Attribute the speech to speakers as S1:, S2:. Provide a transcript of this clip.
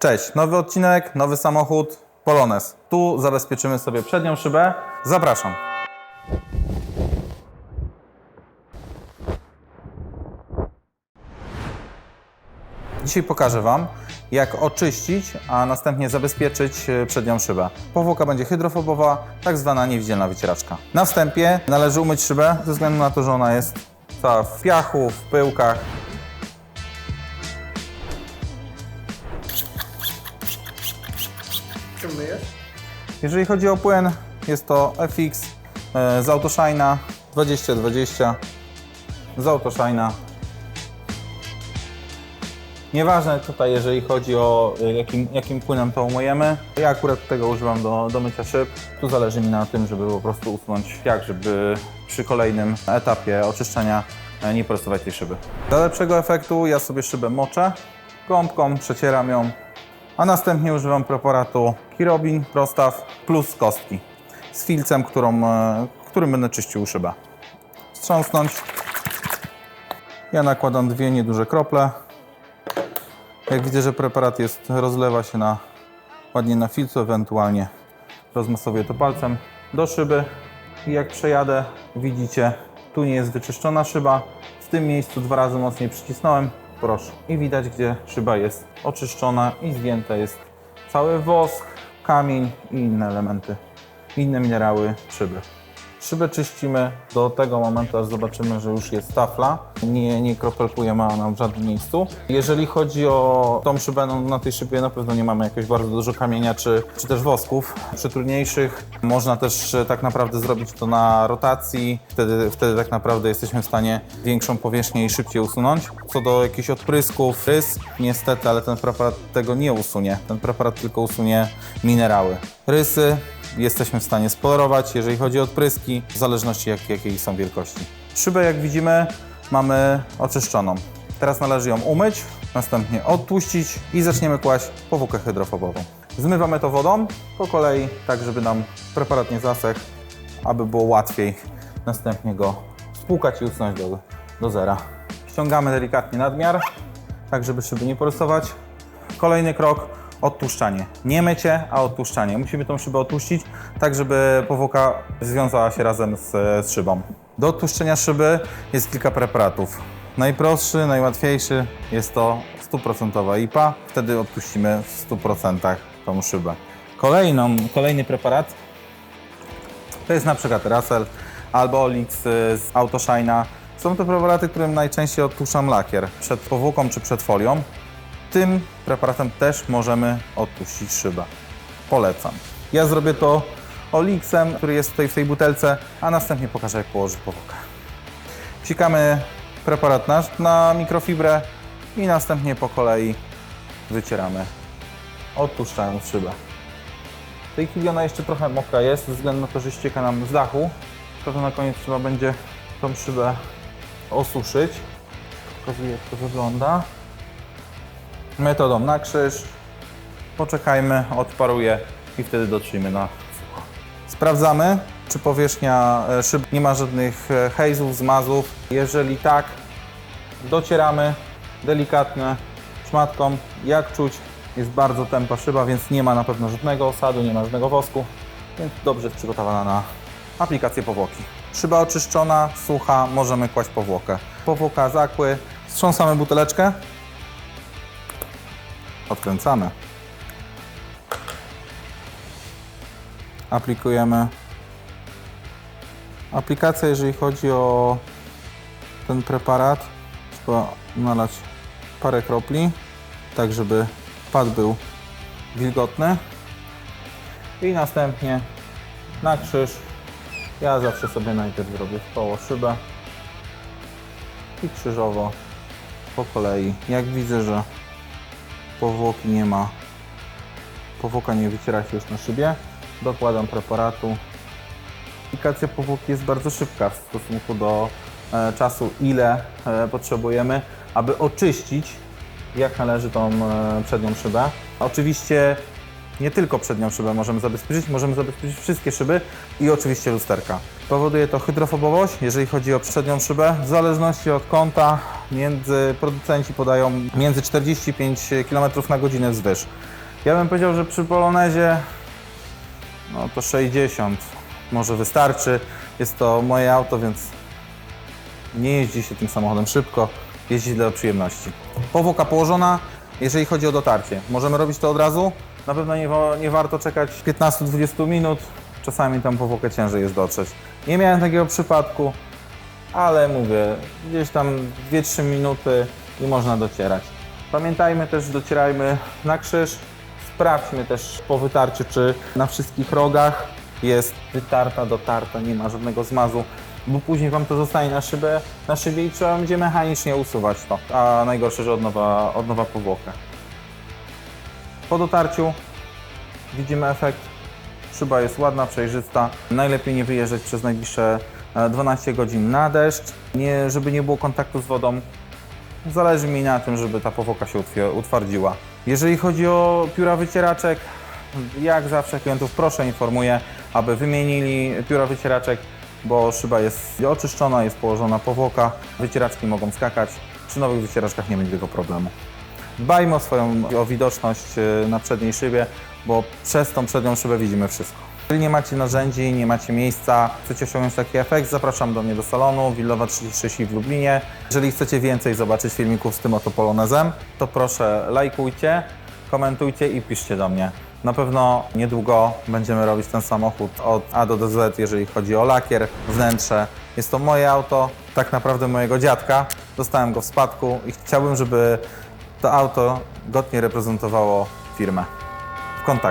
S1: Cześć, nowy odcinek, nowy samochód, Polones. Tu zabezpieczymy sobie przednią szybę. Zapraszam. Dzisiaj pokażę Wam, jak oczyścić, a następnie zabezpieczyć e, przednią szybę. Powłoka będzie hydrofobowa, tak zwana niewidzialna wycieraczka. Na wstępie należy umyć szybę, ze względu na to, że ona jest cała w piachu, w pyłkach.
S2: Czym myjesz?
S1: Jeżeli chodzi o płyn, jest to FX e, z Autoshine'a 2020 z Autoshine'a. Nieważne tutaj, jeżeli chodzi o e, jakim, jakim płynem to umyjemy. Ja akurat tego używam do, do mycia szyb. Tu zależy mi na tym, żeby po prostu usunąć piach, żeby przy kolejnym etapie oczyszczenia e, nie prostować tej szyby. Dla lepszego efektu ja sobie szybę moczę gąbką, przecieram ją a następnie używam preparatu Kirobin Prostaw plus kostki z filcem, którą, e, którym będę czyścił szybę. Wstrząsnąć. Ja nakładam dwie nieduże krople. Jak widzę, że preparat jest, rozlewa się na, ładnie na filcu, ewentualnie rozmasowuję to palcem do szyby. I jak przejadę, widzicie, tu nie jest wyczyszczona szyba. W tym miejscu dwa razy mocniej przycisnąłem, proszę. I widać, gdzie szyba jest oczyszczona i zdjęte jest cały wosk, kamień i inne elementy, inne minerały szyby. Szybę czyścimy do tego momentu, aż zobaczymy, że już jest tafla. Nie, nie kropelkujemy ona w żadnym miejscu. Jeżeli chodzi o tą szybę, no, na tej szybie na pewno nie mamy jakiegoś bardzo dużo kamienia czy, czy też wosków. Przy trudniejszych można też e, tak naprawdę zrobić to na rotacji. Wtedy, wtedy tak naprawdę jesteśmy w stanie większą powierzchnię i szybciej usunąć. Co do jakichś odprysków, rys, niestety, ale ten preparat tego nie usunie. Ten preparat tylko usunie minerały. Rysy jesteśmy w stanie spolerować, jeżeli chodzi o odpryski, w zależności jak, jakiej są wielkości. Szybę, jak widzimy, mamy oczyszczoną. Teraz należy ją umyć, następnie odtłuścić i zaczniemy kłaść powłokę hydrofobową. Zmywamy to wodą po kolei, tak żeby nam preparat nie zasechł, aby było łatwiej następnie go spłukać i usunąć do, do zera. Ściągamy delikatnie nadmiar, tak żeby szyby nie porysować. Kolejny krok, odtłuszczanie. Nie mycie, a odtłuszczanie. Musimy tą szybę odtłuścić, tak żeby powłoka związała się razem z, z szybą. Do odtłuszczenia szyby jest kilka preparatów. Najprostszy, najłatwiejszy jest to 100% IPA. Wtedy odpuścimy w 100% tą szybę. Kolejną, kolejny preparat to jest na przykład Russell albo Olix y, z Autoshine'a. Są to preparaty, którym najczęściej odtłuszczam lakier przed powłoką czy przed folią. Tym preparatem też możemy odtłuścić szybę. Polecam. Ja zrobię to Olixem, który jest tutaj w tej butelce, a następnie pokażę jak położyć powłokę. Psikamy preparat nasz na mikrofibrę i następnie po kolei wycieramy, odtłuszczając szybę. W tej chwili ona jeszcze trochę mokra jest, ze względu na to, że ścieka nam z dachu. To na koniec trzeba będzie tą szybę osuszyć. Pokazuję jak to wygląda. Metodą na krzyż. Poczekajmy, odparuje i wtedy dotrzyjmy na. Sprawdzamy, czy powierzchnia e, szyb nie ma żadnych e, hejzów, zmazów. Jeżeli tak, docieramy delikatnie szmatką. Jak czuć, jest bardzo tępa szyba, więc nie ma na pewno żadnego osadu, nie ma żadnego wosku, więc dobrze jest przygotowana na aplikację powłoki. Szyba oczyszczona, sucha, możemy kłaść powłokę. Powłoka zakły, wstrząsamy buteleczkę, odkręcamy. Aplikujemy. Aplikacja, jeżeli chodzi o ten preparat, trzeba nalać parę kropli, tak żeby pad był wilgotny. I następnie na krzyż. Ja zawsze sobie najpierw zrobię w koło szybę i krzyżowo po kolei. Jak widzę, że powłoki nie ma, powłoka nie wyciera się już na szybie, dokładam preparatu. Aplikacja powłoki jest bardzo szybka w stosunku do e, czasu, ile e, potrzebujemy, aby oczyścić jak należy tą e, przednią szybę. Oczywiście nie tylko przednią szybę możemy zabezpieczyć, możemy zabezpieczyć wszystkie szyby i oczywiście lusterka. Powoduje to hydrofobowość, jeżeli chodzi o przednią szybę. W zależności od kąta między producenci podają między 45 km na godzinę wzwyż. Ja bym powiedział, że przy Polonezie no to 60 może wystarczy. Jest to moje auto, więc nie jeździ się tym samochodem szybko, jeździ dla przyjemności. Powłoka położona, jeżeli chodzi o dotarcie. Możemy robić to od razu. Na pewno nie, nie warto czekać 15-20 minut. Czasami tam powłokę ciężej jest dotrzeć. Nie miałem takiego przypadku, ale mówię, gdzieś tam 2-3 minuty i można docierać. Pamiętajmy też, docierajmy na krzyż. Sprawdźmy też po wytarciu, czy na wszystkich rogach jest wytarta, dotarta, nie ma żadnego zmazu, bo później Wam to zostanie na szybę, na szybie i trzeba będzie mechanicznie usuwać to. A najgorsze, że od nowa, od nowa powłoka. Po dotarciu widzimy efekt. Szyba jest ładna, przejrzysta. Najlepiej nie wyjeżdżać przez najbliższe e, 12 godzin na deszcz, nie, żeby nie było kontaktu z wodą. Zależy mi na tym, żeby ta powłoka się utwardziła. Jeżeli chodzi o pióra wycieraczek, jak zawsze klientów proszę informuję, aby wymienili pióra wycieraczek, bo szyba jest oczyszczona, jest położona powłoka, wycieraczki mogą skakać. Przy nowych wycieraczkach nie będzie tego problemu. Dbajmy o swoją o widoczność e, na przedniej szybie, bo przez tą przednią szybę widzimy wszystko. Jeżeli nie macie narzędzi, nie macie miejsca, chcecie osiągnąć taki efekt, zapraszam do mnie do salonu Willowa 36 w Lublinie. Jeżeli chcecie więcej zobaczyć filmików z tym oto polonezem, to proszę lajkujcie, komentujcie i piszcie do mnie. Na pewno niedługo będziemy robić ten samochód od A do Z, jeżeli chodzi o lakier, wnętrze. Jest to moje auto, tak naprawdę mojego dziadka. Dostałem go w spadku i chciałbym, żeby to auto godnie reprezentowało firmę w kontakcie.